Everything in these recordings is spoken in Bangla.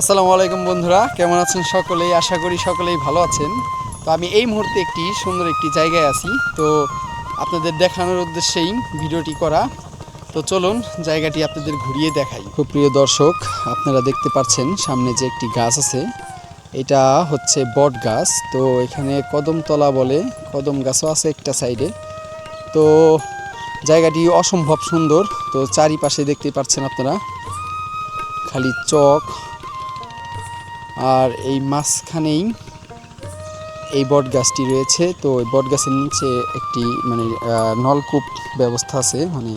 আসসালামু আলাইকুম বন্ধুরা, কেমন আছেন সকলেই? আশা করি সকলেই ভালো আছেন। তো আমি এই মুহূর্তে একটি সুন্দর একটি জায়গায় আছি। তো আপনাদের দেখানোর উদ্দেশ্যেই ভিডিওটি করা। তো চলুন জায়গাটি আপনাদের ঘুরিয়ে দেখাই। খুব প্রিয় দর্শক, আপনারা দেখতে পাচ্ছেন সামনে যে একটি গাছ আছে, এটা হচ্ছে বট গাছ। তো এখানে কদমতলা বলে কদম গাছও আছে একটা সাইডে। তো জায়গাটি অসম্ভব সুন্দর। তো চারিপাশে দেখতে পাচ্ছেন আপনারা, খালি চক আর এই মাঝখানেই এই বট গাছটি রয়েছে। তো এই বট গাছের নিচে একটি মানে নলকূপ ব্যবস্থা আছে। মানে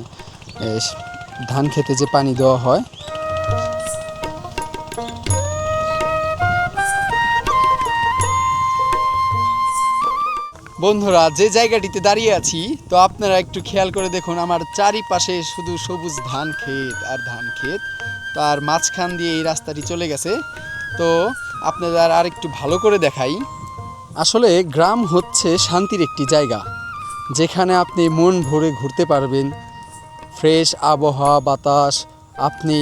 ধান খেতে যে পানি দেওয়া হয়। বন্ধুরা, যে জায়গাটিতে দাঁড়িয়ে আছি, তো আপনারা একটু খেয়াল করে দেখুন, আমার চারিপাশে শুধু সবুজ ধান ক্ষেত আর ধান ক্ষেত। তো আর মাঝখান দিয়ে এই রাস্তাটি চলে গেছে। তো আপনাদের আর একটু ভালো করে দেখাই। আসলে গ্রাম হচ্ছে শান্তির একটি জায়গা, যেখানে আপনি মন ভরে ঘুরতে পারবেন। ফ্রেশ আবহাওয়া, বাতাস, আপনি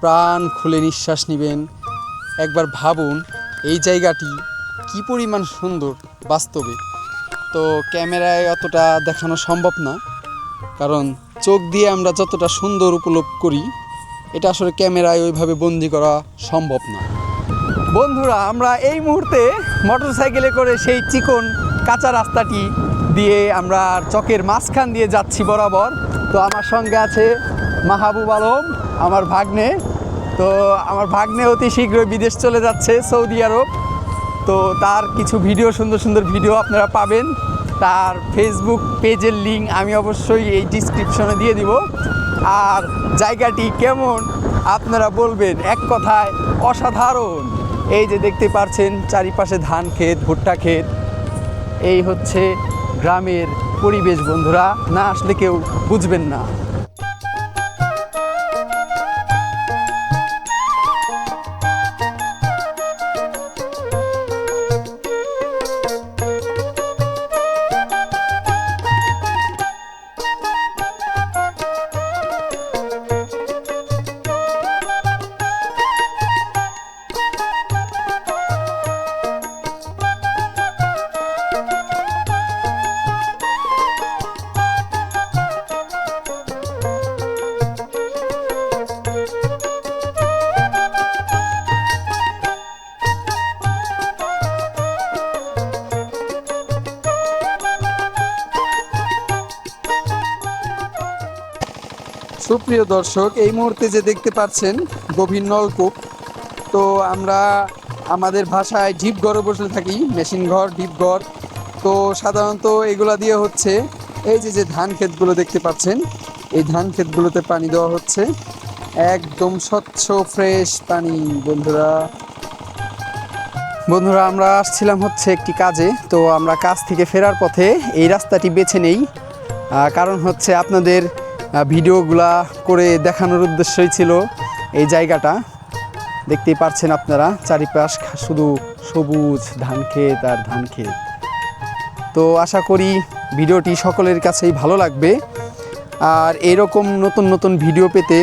প্রাণ খুলে নিঃশ্বাস নেবেন। একবার ভাবুন, এই জায়গাটি কি পরিমাণ সুন্দর বাস্তবে। তো ক্যামেরায় অতটা দেখানো সম্ভব না, কারণ চোখ দিয়ে আমরা যতটা সুন্দর উপলব্ধ করি, এটা আসলে ক্যামেরায় ওইভাবে বন্দি করা সম্ভব না। বন্ধুরা, আমরা এই মুহূর্তে মোটরসাইকেলে করে সেই চিকন কাঁচা রাস্তাটি দিয়ে আমরা চকের মাঝখান দিয়ে যাচ্ছি বরাবর। তো আমার সঙ্গে আছে মাহবুব আলম, আমার ভাগ্নে। তো আমার ভাগ্নে অতি শীঘ্রই বিদেশ চলে যাচ্ছে সৌদি আরব। তো তার কিছু ভিডিও, সুন্দর সুন্দর ভিডিও আপনারা পাবেন। তার ফেসবুক পেজের লিঙ্ক আমি অবশ্যই এই ডিসক্রিপশনে দিয়ে দিব। আর জায়গাটি কেমন, আপনারা বলবেন। এক কথায় অসাধারণ। এই যে দেখতে পাচ্ছেন চারিপাশে ধান ক্ষেত, ভুট্টা ক্ষেত। এই হচ্ছে গ্রামের পরিবেশ, বন্ধুরা। না আসলে কেউ বুঝবেন না। সুপ্রিয় দর্শক, এই মুহূর্তে যে দেখতে পাচ্ছেন গভীর নলকূপ, তো আমরা আমাদের ভাষায় ঢিপ ঘরে বসে থাকি, মেশিন ঘর, ঢিপ ঘর। তো সাধারণত এগুলা দিয়ে হচ্ছে এই যে যে ধান ক্ষেতগুলো দেখতে পাচ্ছেন, এই ধান ক্ষেতগুলোতে পানি দেওয়া হচ্ছে। একদম স্বচ্ছ, ফ্রেশ পানি, বন্ধুরা। বন্ধুরা, আমরা আসছিলাম হচ্ছে একটি কাজে, তো আমরা কাজ থেকে ফেরার পথে এই রাস্তাটি বেছে নেই। কারণ হচ্ছে আপনাদের ভিডিওগুলা করে দেখানোর উদ্দেশ্যই ছিল এই জায়গাটা। দেখতেই পাচ্ছেন আপনারা, চারিপাশ শুধু সবুজ ধান ক্ষেত আর ধান ক্ষেত। তো আশা করি ভিডিওটি সকলের কাছেই ভালো লাগবে। আর এরকম নতুন নতুন ভিডিও পেতে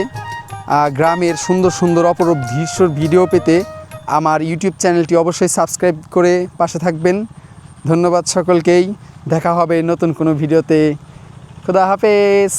গ্রামের সুন্দর সুন্দর অপরূপ দৃশ্যর ভিডিও পেতে আমার ইউটিউব চ্যানেলটি অবশ্যই সাবস্ক্রাইব করে পাশে থাকবেন। ধন্যবাদ সকলকেই। দেখা হবে নতুন কোনো ভিডিওতে। খুদা হাফেজ।